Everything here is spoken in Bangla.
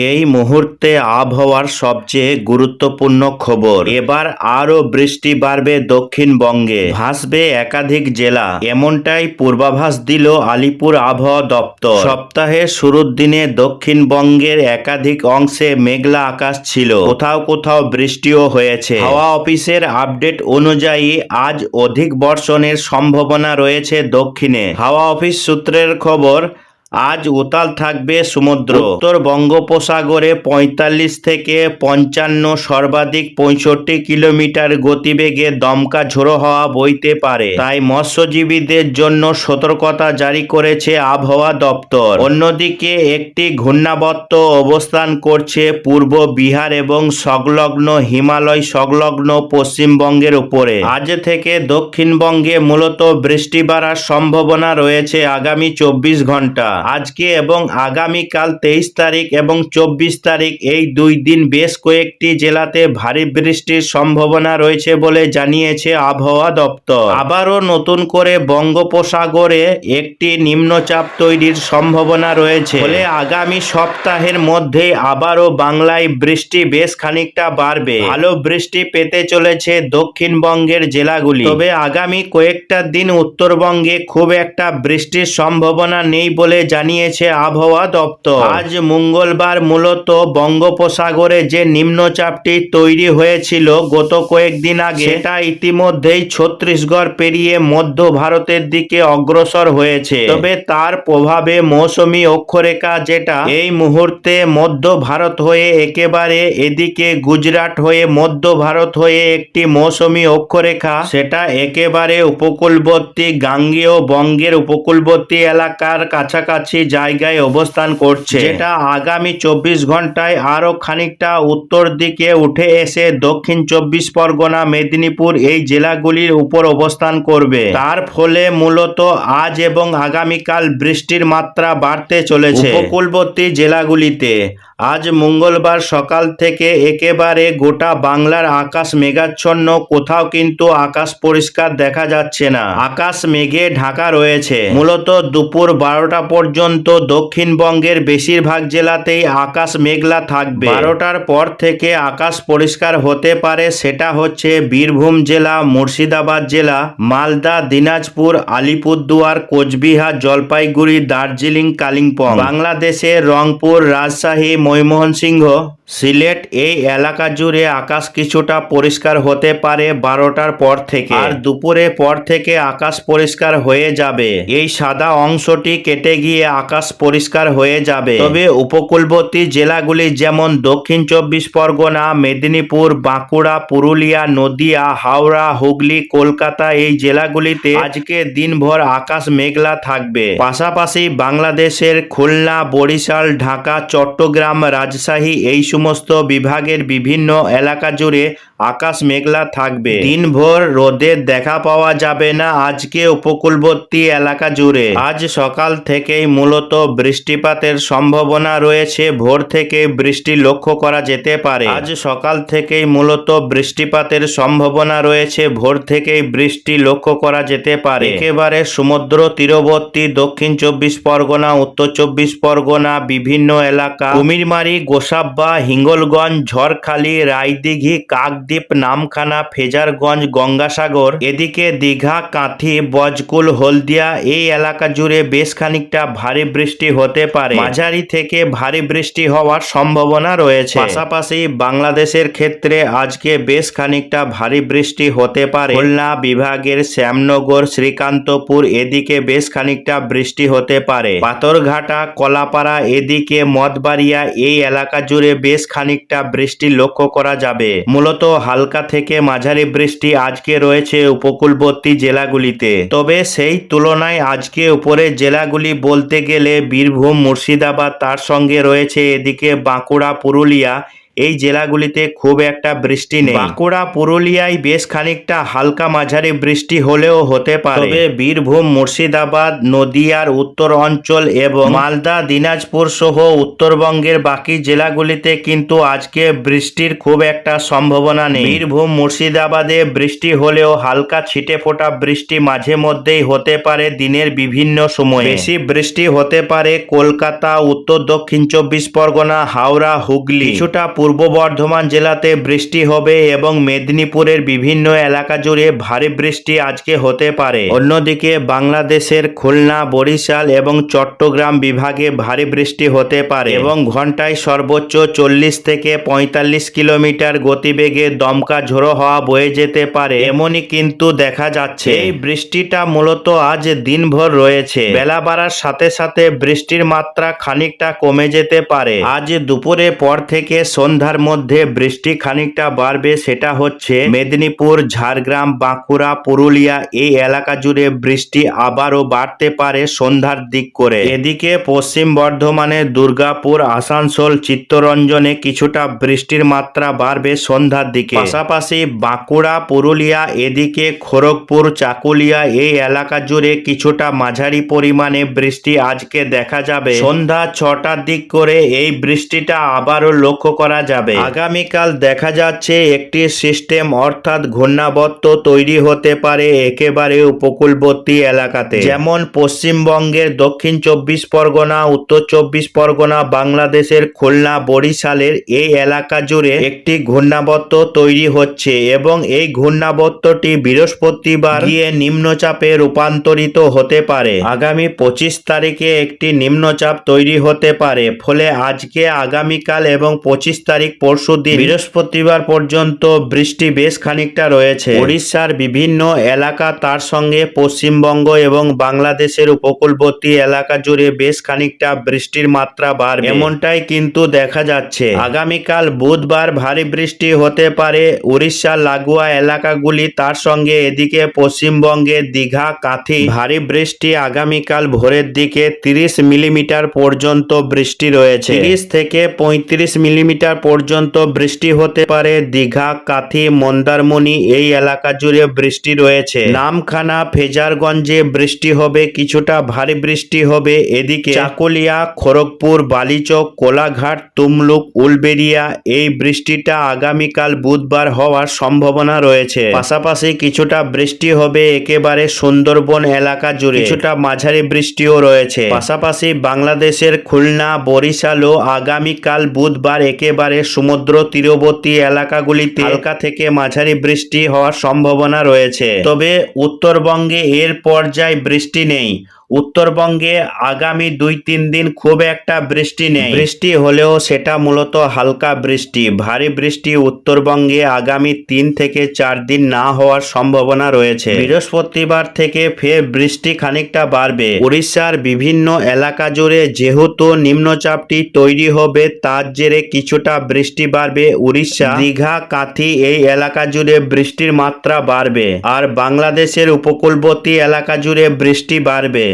এই মুহূর্তে আবহাওয়ার সবচেয়ে গুরুত্বপূর্ণ খবর। এবার আরও বৃষ্টি বাড়বে দক্ষিণবঙ্গে। ভাসবে একাধিক জেলা। এমনটাই পূর্বাভাস দিল আলিপুর আবহাওয়া দপ্তর। সপ্তাহের শুরুর দিনে দক্ষিণবঙ্গের একাধিক অংশে মেঘলা আকাশ ছিল। কোথাও কোথাও বৃষ্টিও হয়েছে। হাওয়া অফিসের আপডেট অনুযায়ী আজ অধিক বর্ষণের সম্ভাবনা রয়েছে দক্ষিণে। হাওয়া অফিস সূত্রের খবর আজ উতাল থাকবে সমুদ্র। উত্তর বঙ্গোপসাগরে পঁয়তাল্লিশ থেকে পঞ্চান্ন সর্বাধিক পঁয়ষট্টি কিলোমিটার গতিবেগে দমকা ঝোড়ো হওয়া বইতে পারে। তাই মৎস্যজীবীদের জন্য সতর্কতা জারি করেছে আবহাওয়া দপ্তর। অন্যদিকে একটি ঘূর্ণাবর্ত অবস্থান করছে পূর্ব বিহার এবং সংলগ্ন হিমালয়, সংলগ্ন পশ্চিমবঙ্গের উপরে। আজ থেকে দক্ষিণবঙ্গে মূলত বৃষ্টি বাড়ার সম্ভাবনা রয়েছে আগামী চব্বিশ ঘণ্টা। আজকে এবং আগামীকাল তেইশ তারিখ এবং চব্বিশ তারিখ এই দুই দিন বেশ কয়েকটি জেলাতে ভারী বৃষ্টির সম্ভাবনা রয়েছে বলে জানিয়েছে আবহাওয়া দপ্তর। আবারও নতুন করে বঙ্গোপসাগরে একটি নিম্নচাপ তৈরির সম্ভাবনা রয়েছে। ফলে আগামী সপ্তাহের মধ্যে আবারও বাংলায় বৃষ্টি বেশ খানিকটা বাড়বে। ভালো বৃষ্টি পেতে চলেছে দক্ষিণবঙ্গের জেলাগুলি। তবে আগামী কয়েকটা দিন উত্তরবঙ্গে খুব একটা বৃষ্টির সম্ভাবনা নেই বলে জানিয়েছে আবহাওয়া দপ্তর। আজ মঙ্গলবার মূলত বঙ্গোপসাগরে যে নিম্নচাপটি তৈরি হয়েছিল গত কয়েকদিন আগে, সেটা ইতিমধ্যেই ছত্তিশগড় পেরিয়ে মধ্য ভারতের দিকে অগ্রসর হয়েছে। তবে তার প্রভাবে মৌসুমী অক্ষরেখা যেটা, এই মুহূর্তে মধ্য ভারত হয়ে একেবারে এদিকে গুজরাট হয়ে মধ্য ভারত হয়ে একটি মৌসুমী অক্ষরেখা, সেটা একেবারে উপকূলবর্তী গাঙ্গেয় বঙ্গের উপকূলবর্তী এলাকার কাছাকাছি জায়গায় অবস্থান করছে। যেটা আগামী চব্বিশ ঘন্টায় আরও খানিকটা উত্তর দিকে উঠে এসে দক্ষিণ চব্বিশ পরগনা মেদিনীপুর এই জেলাগুলির উপর অবস্থান করবে। তার ফলে মূলত আজ এবং আগামীকাল বৃষ্টির মাত্রা বাড়তে চলেছে। উপকূলবর্তী জেলাগুলিতে আজ মঙ্গলবার সকাল থেকে একেবারে গোটা বাংলার আকাশ মেঘাচ্ছন্ন, কোথাও কিন্তু আকাশ পরিষ্কার দেখা যাচ্ছে না। আকাশ মেঘে ঢাকা রয়েছে। মূলত দুপুর বারোটা পর্যন্ত দক্ষিণবঙ্গের বেশিরভাগ জেলাতেই আকাশ মেঘলা থাকবে। বারোটার পর থেকে আকাশ পরিষ্কার হতে পারে সেটা হচ্ছে বীরভূম জেলা, মুর্শিদাবাদ জেলা, মালদা, দিনাজপুর, আলিপুরদুয়ার, কোচবিহার, জলপাইগুড়ি, দার্জিলিং, কালিম্পং। বাংলাদেশের রংপুর, রাজশাহী ময়মনসিংহ সিলেট এই এলাকা জুড়ে আকাশ কিছুটা পরিষ্কার হতে পারে বারোটার পর থেকে। আর দুপুরে পর থেকে আকাশ পরিষ্কার হয়ে যাবে। এই সাদা অংশটি কেটে গিয়ে আকাশ পরিষ্কার হয়ে যাবে। তবে উপকূলবর্তী জেলাগুলি যেমন দক্ষিণ চব্বিশ পরগনা, মেদিনীপুর, বাঁকুড়া, পুরুলিয়া, নদিয়া, হাওড়া, হুগলি, কলকাতা এই জেলাগুলিতে আজকে দিনভর আকাশ মেঘলা থাকবে। পাশাপাশি বাংলাদেশের খুলনা, বরিশাল, ঢাকা, চট্টগ্রাম, রাজশাহী এই সমস্ত বিভাগের বিভিন্ন এলাকা জুড়ে আকাশ মেঘলা থাকবে। দিনভর রোদের দেখা পাওয়া যাবে না আজকে উপকূলবর্তী এলাকা জুড়ে। আজ সকাল থেকেই মূলত বৃষ্টিপাতের সম্ভাবনা রয়েছে, ভোর থেকে বৃষ্টি লক্ষ্য করা যেতে পারে। আজ সকাল থেকেই মূলত বৃষ্টিপাতের সম্ভাবনা রয়েছে, ভোর থেকেই বৃষ্টি লক্ষ্য করা যেতে পারে। একেবারে সমুদ্র তীরবর্তী, দক্ষিণ চব্বিশ পরগনা, উত্তর চব্বিশ পরগনা, বিভিন্ন এলাকা, কুমিরমারি, গোসাব্বা হিঙ্গলগঞ্জ, ঝড়খালি, রায়দিঘি, কাকদ্বীপ, নামখানা, ফেজারগঞ্জ, গঙ্গাসাগর, এদিকে দীঘা, কাঁথি, বজকুল, হলদিয়া, এই এলাকা জুড়ে বেশ খানিকটা ভারী বৃষ্টি হতে পারে। মাঝারি থেকে ভারী বৃষ্টি হওয়ার সম্ভাবনা রয়েছে। পাশাপাশি বাংলাদেশের ক্ষেত্রে আজকে বেশ খানিকটা ভারী বৃষ্টি হতে পারে। খুলনা বিভাগের শ্যামনগর, শ্রীকান্তপুর এদিকে বেশ খানিকটা বৃষ্টি হতে পারে। পাথরঘাটা, কলাপাড়া এদিকে, মদবাড়িয়া এই এলাকা জুড়ে বেশ খানিকটা বৃষ্টি লক্ষ্য করা যাবে। মূলত হালকা থেকে মাঝারি বৃষ্টি আজকে রয়েছে উপকূলবর্তী জেলাগুলিতে। তবে সেই তুলনায় আজকে উপরে জেলাগুলি বলতে গেলে বীরভূম, মুর্শিদাবাদ, তার সঙ্গে রয়েছে এদিকে বাঁকুড়া, পুরুলিয়া এই জেলাগুলিতে খুব একটা বৃষ্টি নেই। বাঁকুড়া, পুরুলিয়ায় বেশ খানিকটা হালকা মাঝারি বৃষ্টি হলেও হতে পারে। তবে বীরভূম, মুর্শিদাবাদ, নদিয়ার উত্তর অঞ্চল এবং মালদা, দিনাজপুর সহ উত্তরবঙ্গের বাকি জেলাগুলিতে কিন্তু আজকে বৃষ্টির খুব একটা সম্ভাবনা নেই। বীরভূম, মুর্শিদাবাদে বৃষ্টি হলেও হালকা ছিটে ফোটা বৃষ্টি মাঝে মধ্যেই হতে পারে দিনের বিভিন্ন সময়ে। বেশি বৃষ্টি হতে পারে কলকাতা, উত্তর দক্ষিণ চব্বিশ পরগনা, হাওড়া, হুগলি। কিছুটা পূর্ব বর্ধমান জেলাতে বৃষ্টি হবে এবং মেদিনীপুরের বিভিন্ন এলাকা জুড়ে ভারী বৃষ্টি আজকে হতে পারে। অন্যদিকে বাংলাদেশের খুলনা, বরিশাল এবং চট্টগ্রাম বিভাগে ভারী বৃষ্টি হতে পারে এবং ঘন্টায় সর্বোচ্চ চল্লিশ থেকে পঁয়তাল্লিশ কিলোমিটার গতিবেগে দমকা ঝোড়ো হওয়া বয়ে যেতে পারে। এমনই কিন্তু দেখা যাচ্ছে। এই বৃষ্টিটা মূলত আজ দিনভর রয়েছে। বেলা বাড়ার সাথে সাথে বৃষ্টির মাত্রা খানিকটা কমে যেতে পারে। আজ দুপুরে পর থেকে সন্ধ্যার মধ্যে বৃষ্টি খানিকটা বাড়বে সেটা হচ্ছে মেদিনীপুর, ঝাড়গ্রাম, বাঁকুড়া, পুরুলিয়া এই এলাকা জুড়ে বৃষ্টি আবারও বাড়তে পারে সন্ধ্যার দিক করে। এদিকে পশ্চিম বর্ধমানে, দুর্গাপুর, আসানসোল, চিত্তরঞ্জনে কিছুটা বৃষ্টির মাত্রা বাড়বে সন্ধ্যার দিকে। পাশাপাশি বাঁকুড়া, পুরুলিয়া, এদিকে খড়গপুর, চাকুলিয়া এই এলাকা জুড়ে কিছুটা মাঝারি পরিমাণে বৃষ্টি আজকে দেখা যাবে। সন্ধ্যা ছটার দিক করে এই বৃষ্টিটা আবারও লক্ষ্য করা যাবে। আগামীকাল দেখা যাচ্ছে একটি সিস্টেম অর্থাৎ ঘূর্ণাবর্ত তৈরি হতে পারে একেবারে উপকূলবর্তী এলাকাতে। যেমন পশ্চিমবঙ্গের দক্ষিণ চব্বিশ পরগনা, উত্তর চব্বিশ পরগনা, বাংলাদেশের খুলনা, বরিশালের এই এলাকা জুড়ে একটি ঘূর্ণাবর্ত তৈরি হচ্ছে এবং এই ঘূর্ণাবর্তটি বৃহস্পতিবার গিয়ে নিম্নচাপে রূপান্তরিত হতে পারে। আগামী পঁচিশ তারিখে একটি নিম্নচাপ তৈরি হতে পারে, ফলে আজকে, আগামীকাল এবং পঁচিশ তারিখ পরশু দিন বৃহস্পতিবার পর্যন্ত বৃষ্টি বেশ খানিকটা রয়েছে। উড়িষ্যার বিভিন্ন এলাকা তার সঙ্গে পশ্চিমবঙ্গ এবং বাংলাদেশের উপকূলবর্তী এলাকা জুড়ে বেশ খানিকটা বৃষ্টির মাত্রা বাড়বে। এমনটাই কিন্তু দেখা যাচ্ছে। আগামীকাল বুধবার ভারী বৃষ্টি হতে পারে। উড়িষ্যা লাগোয়া এলাকাগুলি তার সঙ্গে এদিকে পশ্চিমবঙ্গের দীঘা, কাথি। ভারী বৃষ্টি আগামীকাল ভোরের দিকে তিরিশ মিলিমিটার পর্যন্ত বৃষ্টি রয়েছে। তিরিশ থেকে পঁয়ত্রিশ মিলিমিটার পর্যন্ত বৃষ্টি হতে পারে। দীঘা, কাথি, মন্দারমণি এই এলাকা জুড়ে বৃষ্টি রয়েছে। নামখানা, ফেজারগঞ্জে বৃষ্টি হবে, কিছুটা ভারী বৃষ্টি হবে। এদিকে চাকুলিয়া, খড়গপুর, বালিচক, কোলাঘাট, তুমলুক উলবেরিয়া এই বৃষ্টিটা আগামীকাল বুধবার হওয়ার সম্ভাবনা রয়েছে। পাশাপাশি কিছুটা বৃষ্টি হবে একেবারে সুন্দরবন এলাকা জুড়ে। কিছুটা মাঝারি বৃষ্টিও রয়েছে। পাশাপাশি বাংলাদেশের খুলনা, বরিশালও আগামীকাল বুধবার একেবারে সমুদ্র তীরবর্তী এলাকাগুলিতে হালকা থেকে মাঝারি বৃষ্টি হওয়ার সম্ভাবনা রয়েছে। তবে উত্তরবঙ্গে এর পর্যায়ে বৃষ্টি নেই। উত্তরবঙ্গে আগামী দুই তিন দিন খুব একটা বৃষ্টি নেই। বৃষ্টি হলেও সেটা মূলত হালকা বৃষ্টি। ভারী বৃষ্টি উত্তরবঙ্গে আগামী তিন থেকে চার দিন না হওয়ার সম্ভাবনা রয়েছে। বৃহস্পতিবার থেকে ফের বৃষ্টি খানিকটা বাড়বে। উড়িষ্যার বিভিন্ন এলাকা জুড়ে যেহেতু নিম্নচাপটি তৈরি হবে, তার জেরে কিছুটা বৃষ্টি বাড়বে উড়িষ্যা। দীঘা, কাঁথি এই এলাকা জুড়ে বৃষ্টির মাত্রা বাড়বে। আর বাংলাদেশের উপকূলবর্তী এলাকা জুড়ে বৃষ্টি বাড়বে।